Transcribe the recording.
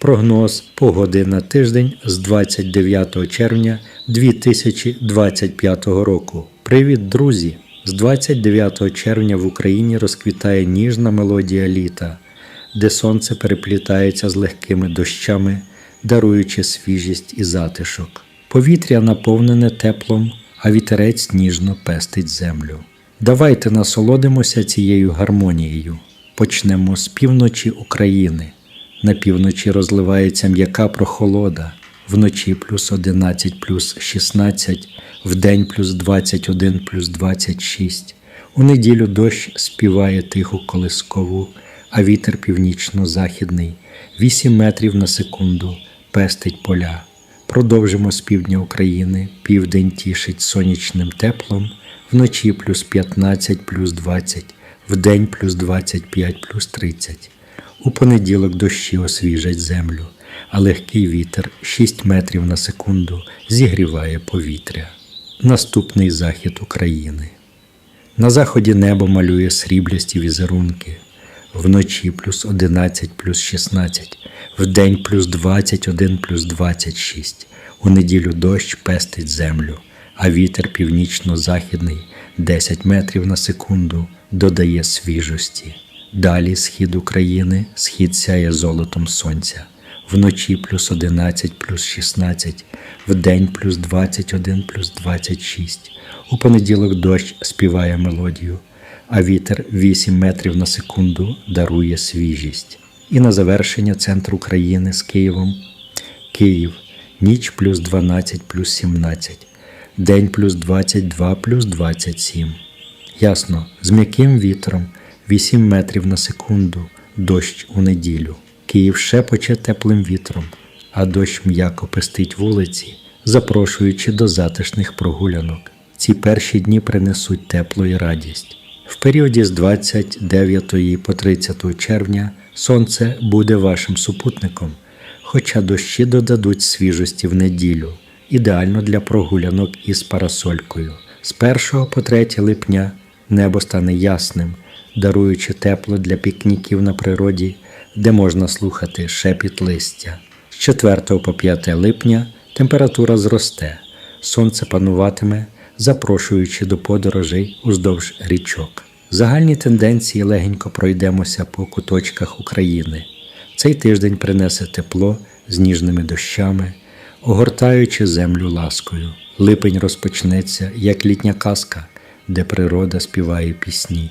Прогноз погоди на тиждень з 29 червня 2025 року. Привіт, друзі! З 29 червня в Україні розквітає ніжна мелодія літа, де сонце переплітається з легкими дощами, даруючи свіжість і затишок. Повітря наповнене теплом, а вітерець ніжно пестить землю. Давайте насолодимося цією гармонією. Почнемо з півночі України. На півночі розливається м'яка прохолода, вночі плюс 11 плюс 16, вдень плюс 21 плюс 26. У неділю дощ співає тиху колискову, а вітер північно-західний 8 метрів на секунду пестить поля. Продовжимо з півдня України. Південь тішить сонячним теплом, вночі плюс 15 плюс 20, вдень плюс 25 плюс 30. У понеділок дощі освіжать землю, а легкий вітер 6 метрів на секунду зігріває повітря. Наступний захід України. На заході небо малює сріблясті візерунки. Вночі плюс 11 плюс 16, вдень плюс 21 плюс 26. У неділю дощ пестить землю, а вітер північно-західний 10 метрів на секунду додає свіжості. Далі схід України, схід сяє золотом сонця. Вночі плюс 11 плюс 16, вдень плюс 21 плюс 26. У понеділок дощ співає мелодію, а вітер 8 метрів на секунду дарує свіжість. І на завершення центр України з Києвом. Київ ніч плюс 12 плюс 17, день плюс 22 плюс 27. Ясно, з м'яким вітром 8 метрів на секунду, дощ у неділю. Київ шепоче теплим вітром, а дощ м'яко пестить вулиці, запрошуючи до затишних прогулянок. Ці перші дні принесуть тепло і радість. В періоді з 29 по 30 червня сонце буде вашим супутником, хоча дощі додадуть свіжості в неділю, ідеально для прогулянок із парасолькою. З 1 по 3 липня небо стане ясним, даруючи тепло для пікніків на природі, де можна слухати шепіт листя. З 4 по 5 липня температура зросте, сонце пануватиме, запрошуючи до подорожей уздовж річок. Загальні тенденції легенько пройдемося по куточках України. Цей тиждень принесе тепло з ніжними дощами, огортаючи землю ласкою. Липень розпочнеться, як літня казка, де природа співає пісні.